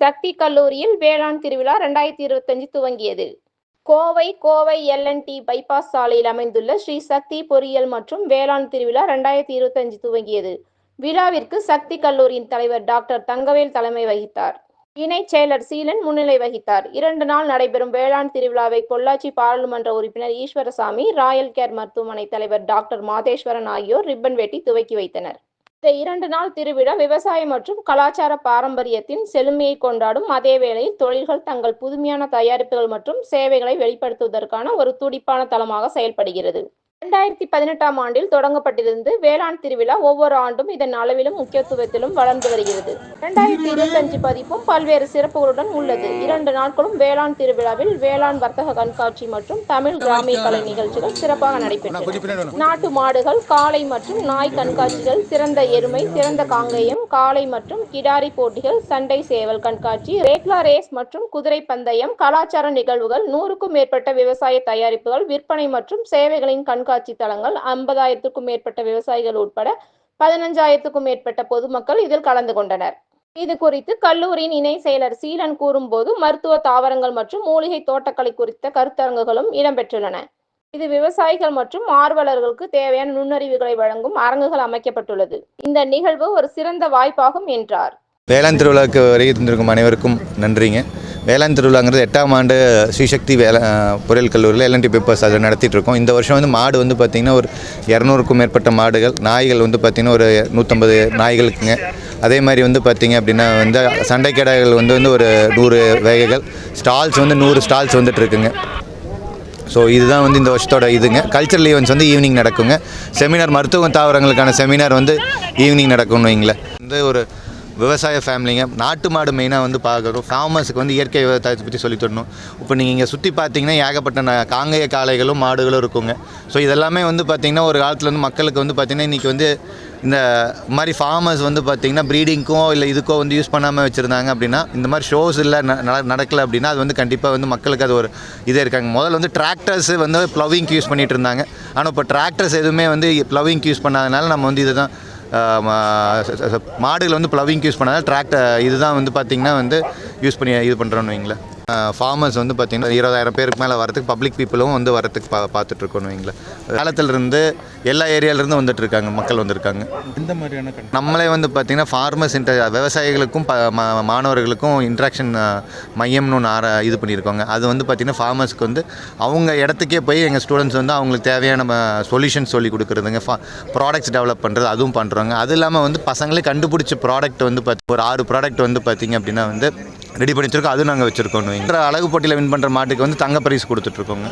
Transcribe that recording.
சக்தி கல்லூரியில் வேளாண் திருவிழா ரெண்டாயிரத்தி இருபத்தஞ்சு துவங்கியது. கோவை கோவை எல்என்டி பைபாஸ் சாலையில் அமைந்துள்ள ஸ்ரீ சக்தி பொறியியல் மற்றும் வேளாண் திருவிழா ரெண்டாயிரத்தி இருபத்தஞ்சு துவங்கியது. விழாவிற்கு சக்தி கல்லூரியின் தலைவர் டாக்டர் தங்கவேல் தலைமை வகித்தார். இணைச் செயலர் சீலன் முன்னிலை வகித்தார். இரண்டு நாள் நடைபெறும் வேளாண் திருவிழாவை பொள்ளாச்சி பாராளுமன்ற உறுப்பினர் ஈஸ்வரசாமி ராயல் கேர் மருத்துவமனை தலைவர் டாக்டர் மாதேஸ்வரன் ஆகியோர் ரிப்பன் வெட்டி துவக்கி வைத்தனர். இந்த இரண்டு நாள் திருவிழா விவசாயம் மற்றும் கலாச்சார பாரம்பரியத்தின் செழுமையை கொண்டாடும். அதே வேளையில் தொழில்கள் தங்கள் புதுமையான தயாரிப்புகள் மற்றும் சேவைகளை வெளிப்படுத்துவதற்கான ஒரு துடிப்பான தளமாக செயல்படுகிறது. இரண்டாயிரத்தி பதினெட்டாம் ஆண்டில் தொடங்கப்பட்டிருந்து வேளாண் திருவிழா ஒவ்வொரு ஆண்டும் இதன் அளவிலும் முக்கியத்துவத்திலும் வளர்ந்து வருகிறது. இரண்டாயிரத்தி இருபத்தஞ்சு பதிப்பும் பல்வேறு சிறப்புகளுடன் உள்ளது. இரண்டு நாட்களும் வேளாண் திருவிழாவில் வேளாண் வர்த்தக கண்காட்சி மற்றும் தமிழ் கிராமிய கலை நிகழ்ச்சிகள் சிறப்பாக நடைபெற்றன. நாட்டு மாடுகள் காளை மற்றும் நாய் கண்காட்சிகள் சிறந்த எருமை சிறந்த காங்கேயம் காளை மற்றும் கிடாரி போட்டிகள் சண்டை சேவல் கண்காட்சி ரேக்லா ரேஸ் மற்றும் குதிரை பந்தயம் கலாச்சார நிகழ்வுகள் நூறுக்கும் மேற்பட்ட விவசாய தயாரிப்புகள் விற்பனை மற்றும் சேவைகளின் கண்காட்சி தொலைக்காட்சி தளங்கள் ஐம்பதாயிரத்துக்கும் மேற்பட்ட விவசாயிகள் உட்பட பதினஞ்சாயிரத்துக்கும் மேற்பட்ட பொதுமக்கள் இதில் கலந்து கொண்டனர். இது குறித்து கல்லூரியின் இணை செயலர் சீலன் கூறும்போது மருத்துவ தாவரங்கள் மற்றும் மூலிகை தோட்டக்கலை குறித்த கருத்தரங்குகளும் இடம்பெற்றுள்ளன. இது விவசாயிகள் மற்றும் ஆர்வலர்களுக்கு தேவையான நுண்ணறிவுகளை வழங்கும் அரங்குகள் அமைக்கப்பட்டுள்ளது. இந்த நிகழ்வு ஒரு சிறந்த வாய்ப்பாகும் என்றார். வேளாண் திருவிழாவுக்கு வருகை தந்திருக்கும் அனைவருக்கும் நன்றிங்க. வேளாண் திருவிழாங்கிறது எட்டாம் ஆண்டு ஸ்ரீசக்தி வேளா பொறியியல் கல்லூரியில் எல்என்டி பேப்பர்ஸ் அதை நடத்திட்டுருக்கோம் இந்த வருஷம் வந்து மாடு வந்து பார்த்திங்கன்னா ஒரு இரநூறுக்கும் மேற்பட்ட மாடுகள் நாய்கள் வந்து பார்த்திங்கன்னா ஒரு நூற்றம்பது நாய்களுக்குங்க. அதே மாதிரி வந்து பார்த்திங்க அப்படின்னா வந்து சண்டை கடைகள் வந்து வந்து ஒரு நூறு வகைகள் ஸ்டால்ஸ் வந்து நூறு ஸ்டால்ஸ் வந்துட்டுருக்குங்க ஸோ இதுதான் வந்து இந்த வருஷத்தோட இதுங்க. கல்ச்சரல் ஈவெண்ட்ஸ் வந்து ஈவினிங் நடக்குங்க. செமினார் மருத்துவ தாவரங்களுக்கான செமினார் வந்து ஈவினிங் நடக்கும்னு வைங்களேன். வந்து ஒரு விவசாய ஃபேமிலிங்க. நாட்டு மாடு மெயினாக வந்து பார்க்குறோம். ஃபார்மர்ஸுக்கு வந்து இயற்கை விவசாயத்தை பற்றி சொல்லித் தரணும். இப்போ நீங்கள் இங்கே சுற்றி பார்த்தீங்கன்னா ஏகப்பட்ட காங்கைய காங்கேய காளைகளும் மாடுகளும் இருக்குங்க. ஸோ இதெல்லாமே வந்து பார்த்திங்கன்னா ஒரு காலத்தில் வந்து மக்களுக்கு வந்து பார்த்திங்கன்னா இன்றைக்கி வந்து இந்த மாதிரி ஃபார்மர்ஸ் வந்து பார்த்திங்கன்னா ப்ரீடிங்க்கோ இல்லை இதுக்கோ வந்து யூஸ் பண்ணாமல் வச்சுருந்தாங்க அப்படின்னா இந்த மாதிரி ஷோஸ் இல்லை நடக்கலை அப்படின்னா அது வந்து கண்டிப்பாக வந்து மக்களுக்கு அது ஒரு இதே இருக்காங்க. முதல்ல வந்து டிராக்டர்ஸ் வந்து ப்ளவிங்க்கு யூஸ் பண்ணிகிட்டு இருந்தாங்க. ஆனால் இப்போ டிராக்டர்ஸ் எதுவுமே வந்து ப்ளவிங்க்கு யூஸ் பண்ணாதனால நம்ம வந்து இதுதான் தான் மாடுகள் வந்து ப்ளவிங் யூஸ் பண்ணால் டிராக்டர் இதுதான் வந்து பார்த்திங்கன்னா வந்து யூஸ் பண்ணி இது பண்ணுறோன்னு வைங்களேன். ஃபார்மர்ஸ் வந்து பார்த்திங்கன்னா இருபதாயிரம் பேருக்கு மேலே வரதுக்கு பப்ளிக் பீப்புளும் வந்து வரதுக்கு பா பார்த்துட்ருக்கோன்னு வைங்களேன். சேலத்துலேருந்து எல்லா ஏரியாவிலேருந்து வந்துட்டு இருக்காங்க மக்கள் வந்திருக்காங்க. எந்த மாதிரியான நம்மளே வந்து பார்த்திங்கன்னா ஃபார்மர்ஸ் விவசாயிகளுக்கும் ப மாணவர்களுக்கும் இன்ட்ராக்ஷன் மையம்னு ஒன்று ஆர இது பண்ணியிருக்கோங்க அது வந்து பார்த்திங்கன்னா ஃபார்மர்ஸ்க்கு வந்து அவங்க இடத்துக்கே போய் எங்கள் ஸ்டூடெண்ட்ஸ் வந்து அவங்களுக்கு தேவையான சொல்யூஷன்ஸ் சொல்லி கொடுக்குறதுங்க. ஃபா ப்ராடக்ட்ஸ் டெவலப் பண்ணுறது அதுவும் பண்ணுறோங்க அது இல்லாமல் வந்து பசங்களே கண்டுபிடிச்ச ப்ராடக்ட் வந்து பார்த்து ஒரு ஆறு ப்ராடக்ட் வந்து பார்த்திங்க அப்படின்னா வந்து ரெடி பண்ணி வச்சுருக்கோம் அதுவும் நாங்கள் வச்சுருக்கோம் அழகு போட்டியில் வின் பண்ணுற மாட்டுக்கு வந்து தங்க பரிசு கொடுத்துட்ருக்கோங்க